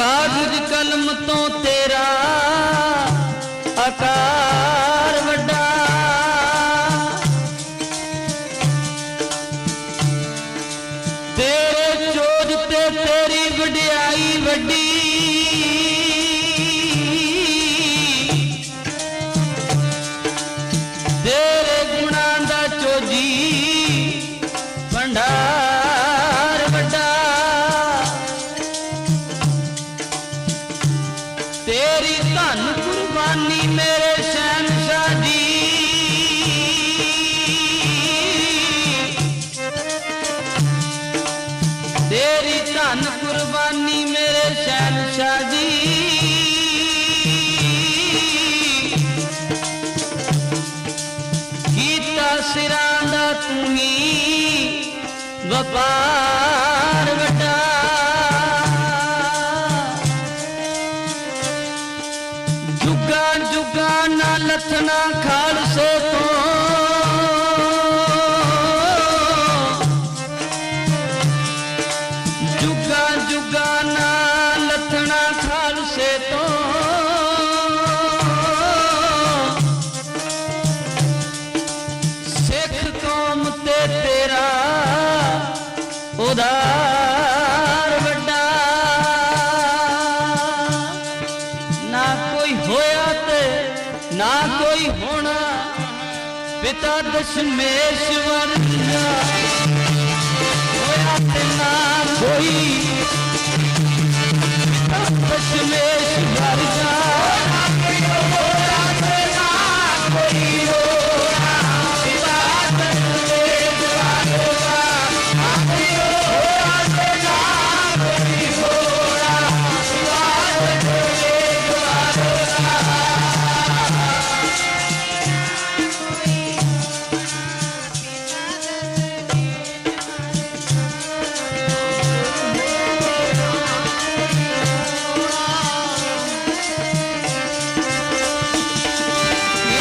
ਕਾਗਜ਼ ਕਲਮ ਤੋਂ ਤੇਰਾ ਆਕਾਰ ਵੱਡਾ। ਤੇਰੇ ਚੋਜ ਤੇ ਤੇਰੀ ਵਡਿਆਈ ਵੱਡੀ ਤੇਰੀ ਧਨ ਕੁਰਬਾਨੀ ਮੇਰੇ ਸ਼ਹਿਨशाह ਜੀ। ਤੇਰੀ ਧਨ ਕੁਰਬਾਨੀ ਮੇਰੇ ਸ਼ਹਿਨशाह ਜੀ। ਕੀਤਾ ਸਿਰਾਂ ਦਾ ਤੂੰ ਹੀ ਵਪਾਰ ਵਟਾ ਜੁਗਾ ਜੁਗਾ ਨਾ ਲਥਣਾ ਖਾਲਸੇ ਤੋਂ। ਜੁਗਾ ਜੁਗਾ ਨਾ ਲਥਣਾ ਖਾਲਸੇ ਤੋਂ। ਸਿੱਖ ਕੌਮ ਤੇ ਤੇਰਾ ਉਹਦਾ ਕੋਈ ਹੋਣਾ ਪਿਤਾ ਦਸ਼ਮੇਸ਼ਵਰ ਦਾ ਹੋਇਆ ਤੇ ਨਾ ਕੋਈ